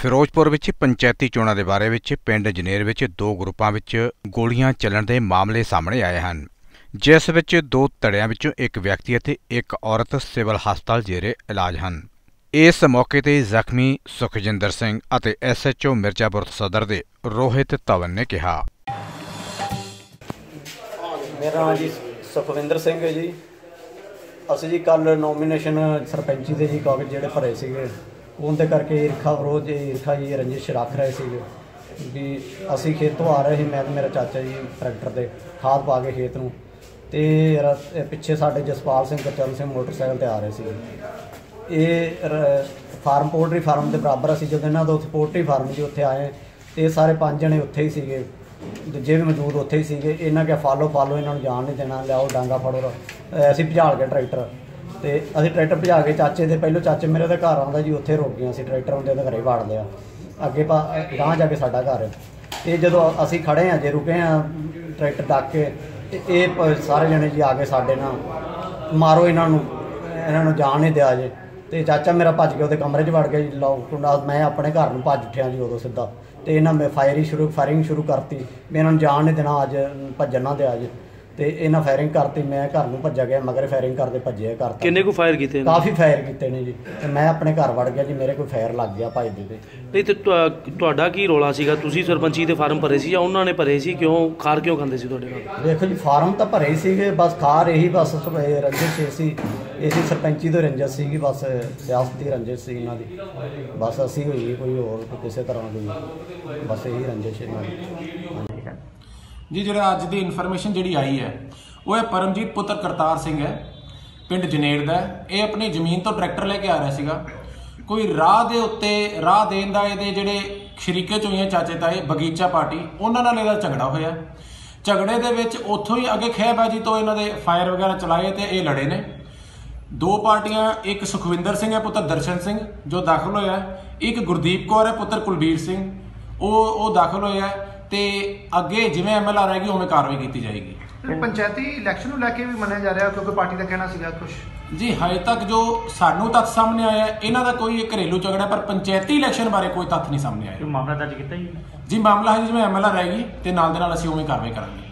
ਫਿਰੋਜ਼ਪੁਰ ਵਿੱਚ ਪੰਚਾਇਤੀ ਚੋਣਾਂ ਦੇ ਬਾਰੇ ਵਿੱਚ ਪਿੰਡ ਜਨੇਰ ਵਿੱਚ ਦੋ ਗਰੁੱਪਾਂ ਵਿੱਚ ਗੋਲੀਆਂ ਚੱਲਣ ਦੇ ਮਾਮਲੇ ਸਾਹਮਣੇ ਆਏ ਹਨ। ਜਿਸ ਵਿੱਚ ਦੋ ਧੜਿਆਂ ਵਿੱਚੋਂ ਇੱਕ ਵਿਅਕਤੀ ਅਤੇ ਇੱਕ ਔਰਤ ਸਿਵਲ ਹਸਪਤਾਲ ਜੇਰੇ ਇਲਾਜ ਹਨ। ਇਸ ਮੌਕੇ ਤੇ ਜ਼ਖਮੀ ਸੁਖਜਿੰਦਰ ਸਿੰਘ ਅਤੇ ਐਸਐਚਓ ਮਿਰਜ਼ਾਪੁਰ ਸਦਰ ਦੇ ਰੋਹਿਤ ਧਵਨ ਨੇ ਕਿਹਾ। ਮੇਰਾ ਨਾਮ ਜੀ ਸੁਖਵਿੰਦਰ ਸਿੰਘ ਹੈ ਜੀ। ਅਸੀਂ ਜੀ ਕੱਲ ਨੋਮੀਨੇਸ਼ਨ ਸਰਪੰਚੀ ਦੇ ਜੀ ਕਾਗਜ਼ ਜਿਹੜੇ ਭਰੇ ਸੀਗੇ। ਉਹਦੇ ਕਰਕੇ ਈਰਖਾ ਵਿਰੋਧ ਜੀ ਈਰਖਾ ਜੀ ਰੰਜਿਸ਼ ਰੱਖ ਰਹੇ ਸੀਗੇ ਵੀ ਅਸੀਂ ਖੇਤ ਤੋਂ ਆ ਰਹੇ ਸੀ, ਮੈਂ ਤੇ ਮੇਰਾ ਚਾਚਾ ਜੀ ਟਰੈਕਟਰ ਤੇ ਖਾਦ ਪਾ ਕੇ ਖੇਤ ਨੂੰ ਤੇ ਪਿੱਛੇ ਸਾਡੇ ਜਸਪਾਲ ਸਿੰਘ ਕਚਰਨ ਸਿੰਘ ਮੋਟਰਸਾਈਕਲ ਤੇ ਆ ਰਹੇ ਸੀਗੇ। ਇਹ ਰ- ਫਾਰਮ, ਪੋਲਟਰੀ ਫਾਰਮ ਦੇ ਬਰਾਬਰ ਅਸੀਂ ਜਦੋਂ ਇਹਨਾਂ ਦਾ ਉੱਥੇ ਪੋਲਟਰੀ ਫਾਰਮ ਜੀ ਉੱਥੇ ਆਏ, ਤੇ ਇਹ ਸਾਰੇ ਪੰਜ ਜਣੇ ਉੱਥੇ ਹੀ ਸੀਗੇ, ਦੂਜੇ ਵੀ ਮੌਜੂਦ ਉੱਥੇ ਹੀ ਸੀਗੇ, ਇਹਨਾਂ ਕਿਹਾ, ਫਾਲੋ ਫਾਲੋ, ਇਹਨਾਂ ਨੂੰ ਜਾਣ ਨਹੀਂ ਦੇਣਾ, ਲਿਆਓ ਡਾਂਗਾ ਫੜੋ ਅਸੀਂ ਭਜਾਲ ਕੇ ਟਰੈਕਟਰ ਤੇ ਅਸੀਂ ਟਰੈਕਟਰ ਭਜਾ ਕੇ ਚਾਚੇ ਦੇ, ਪਹਿਲੋਂ ਚਾਚੇ ਮੇਰੇ ਦੇ ਘਰ ਆਉਂਦਾ ਜੀ, ਉੱਥੇ ਰੁਕ ਗਏ ਅਸੀਂ, ਟਰੈਕਟਰ ਹੁੰਦੇ ਉਹਦੇ ਘਰੇ ਵਾੜ ਲਿਆ। ਅੱਗੇ ਪਾ, ਗਾਂਹ ਜਾ ਕੇ ਸਾਡਾ ਘਰ। ਹੈ। ਤੇ ਜਦੋਂ ਅਸੀਂ ਖੜੇ ਆ ਜੇ, ਰੁਕੇ ਆ ਟਰੈਕਟਰ ਡੱਕ ਕੇ, ਤੇ ਇਹ ਸਾਰੇ ਜਣੇ ਜੀ ਆ ਕੇ ਸਾਡੇ ਨਾਲ। ਮਾਰੋ ਇਹਨਾਂ ਨੂੰ ਇਹਨਾਂ ਨੂੰ ਜਾਣ ਨਹੀਂ ਦਿਆ ਜੇ। ਤੇ ਚਾਚਾ ਮੇਰਾ ਭੱਜ ਕੇ ਉਹਦੇ ਕਮਰੇ 'ਚ ਵੜ ਗਿਆ ਜੀ, ਲਓ ਮੈਂ ਆਪਣੇ ਘਰ ਨੂੰ ਭੱਜ ਉੱਠਿਆ ਜੀ ਉਦੋਂ ਸਿੱਧਾ। ਤੇ ਇਹਨਾਂ ਮੈਂ ਫਾਇਰਿੰਗ ਸ਼ੁਰੂ ਫਾਇਰਿੰਗ ਸ਼ੁਰੂ ਕਰਤੀ। ਮੈਂ ਇਹਨਾਂ ਨੂੰ ਜਾਣ ਨਹੀਂ ਦੇਣਾ, ਅੱਜ ਭੱਜਣ ਨਾ ਦਿਆ ਅੱਜ ਤੇ ਇਹਨਾਂ ਫਾਇਰਿੰਗ ਕਰਤੀ ਮੈਂ ਘਰ ਨੂੰ ਭੱਜਾ ਗਿਆ ਮਗਰ ਫਾਇਰਿੰਗ ਕਰਦੇ ਭੱਜਿਆ ਘਰ ਤੱਕ। ਕਿੰਨੇ ਕੁ ਫਾਇਰ ਕੀਤੇ ਨੇ ਕਾਫੀ ਫਾਇਰ ਕੀਤੇ ਨੇ ਜੀ ਤੇ ਮੈਂ ਆਪਣੇ ਘਰ ਵੜ ਗਿਆ ਜੀ ਮੇਰੇ ਕੋਈ ਫਾਇਰ ਲੱਗ ਗਿਆ ਭੱਜਦੇ ਤੇ। ਨਹੀਂ ਤੇ ਤੁਹਾ- ਤੁਹਾਡਾ ਕੀ ਰੋਲਾ ਸੀਗਾ? ਤੁਸੀਂ ਸਰਪੰਚੀ ਦੇ ਫਾਰਮ ਭਰੇ ਸੀ ਜਾਂ ਉਹਨਾਂ ਨੇ ਭਰੇ ਸੀ? ਕਿਉਂ ਖਾਰ ਕਿਉਂ ਖਾਂਦੇ ਸੀ ਤੁਹਾਡੇ ਨਾਲ? ਦੇਖੋ ਜੀ ਫਾਰਮ ਤਾਂ ਭਰੇ ਹੀ ਸੀਗੇ ਬਸ ਖਾਰ ਇਹੀ ਬਸ ਸ- ਇਹ ਰੰਜਿਸ਼ ਇਹ ਸੀ ਇਸੇ ਸਰਪੰਚੀ ਤੋਂ ਰੰਜਿਸ਼ ਸੀਗੀ ਬਸ ਸਿਆਸਤੀ ਰੰਜਿਸ਼ ਸੀ ਇਹਨਾਂ ਦੀ। ਬਸ ਅਸੀਂ ਹੋਈ ਕੋਈ ਹੋਰ ਕਿਸੇ ਤਰ੍ਹਾਂ ਕੋਈ ਬਸ ਇਹੀ ਰੰਜਿਸ਼ ਇਹਨਾਂ ਦੀ। ਹਾਂਜੀ। ਜੀ ਜਿਹੜਾ ਅੱਜ ਦੀ ਇਨਫੋਰਮੇਸ਼ਨ ਜਿਹੜੀ ਆਈ ਹੈ, ਉਹ ਹੈ ਪਰਮਜੀਤ ਪੁੱਤਰ ਕਰਤਾਰ ਸਿੰਘ ਹੈ। ਪਿੰਡ ਜਨੇਰ ਦਾ ਇਹ ਆਪਣੀ ਜ਼ਮੀਨ ਤੋਂ ਟਰੈਕਟਰ ਲੈ ਕੇ ਆ ਰਿਹਾ ਸੀਗਾ। ਕੋਈ ਰਾਹ ਦੇ ਉੱਤੇ, ਰਾਹ ਦੇਣ ਦਾ ਇਹਦੇ ਜਿਹੜੇ ਸ਼ਰੀਕੇ ਚ ਹੋਈਆਂ ਚਾਚੇ ਤਾਏ, ਬਗੀਚਾ ਪਾਰਟੀ, ਉਹਨਾਂ ਨਾਲ ਇਹਦਾ ਝਗੜਾ ਹੋਇਆ। ਝਗੜੇ ਦੇ ਵਿੱਚ ਉੱਥੋਂ ਹੀ ਅੱਗੇ ਖਹਿਬਾਜੀ ਤੋਂ ਇਹਨਾਂ ਦੇ ਫਾਇਰ ਵਗੈਰਾ ਚਲਾਏ ਤੇ ਇਹ ਲੜੇ ਨੇ। ਦੋ ਪਾਰਟੀਆਂ, ਇੱਕ ਸੁਖਵਿੰਦਰ ਸਿੰਘ ਹੈ, ਪੁੱਤਰ ਦਰਸ਼ਨ ਸਿੰਘ, ਜੋ ਦਾਖਲ ਹੋਇਆ ਇੱਕ ਗੁਰਦੀਪ ਕੌਰ ਹੈ, ਪੁੱਤਰ ਕੁਲਬੀਰ ਸਿੰਘ। ਉਹ ਉਹ ਦਾਖਲ ਹੋਇਆ ਤੇ ਅੱਗੇ ਜਿਵੇਂ ਐਮਐਲਆਰ ਆਏਗੀ ਉਵੇਂ ਕਾਰਵਾਈ ਕੀਤੀ ਜਾਏਗੀ। ਪੰਚਾਇਤੀ ਇਲੈਕਸ਼ਨ ਨੂੰ ਲੈ ਕੇ ਵੀ ਮੰਨਿਆ ਜਾ ਰਿਹਾ ਕਿਉਂਕਿ ਪਾਰਟੀ ਦਾ ਕਹਿਣਾ ਸੀਗਾ ਕੁਝ ਜੀ ਹਜੇ ਤੱਕ ਜੋ ਸਾਨੂੰ ਤੱਥ ਸਾਹਮਣੇ ਆਇਆ ਹੈ, ਇਹਨਾਂ ਦਾ ਕੋਈ ਘਰੇਲੂ ਝਗੜਾ ਪਰ ਪੰਚਾਇਤੀ ਇਲੈਕਸ਼ਨ ਬਾਰੇ ਕੋਈ ਤੱਥ ਨਹੀਂ ਸਾਹਮਣੇ ਆਇਆ। ਮਾਮਲਾ ਦਰਜ ਕੀਤਾ ਜੀ ਜੀ ਮਾਮਲਾ ਹੈ ਜਿਵੇਂ ਐਮਐਲਆਰ ਆਏਗੀ ਤੇ ਨਾਲ ਦੇ ਨਾਲ ਅਸੀਂ ਉਵੇਂ ਕਾਰਵਾਈ ਕਰਾਂਗੇ।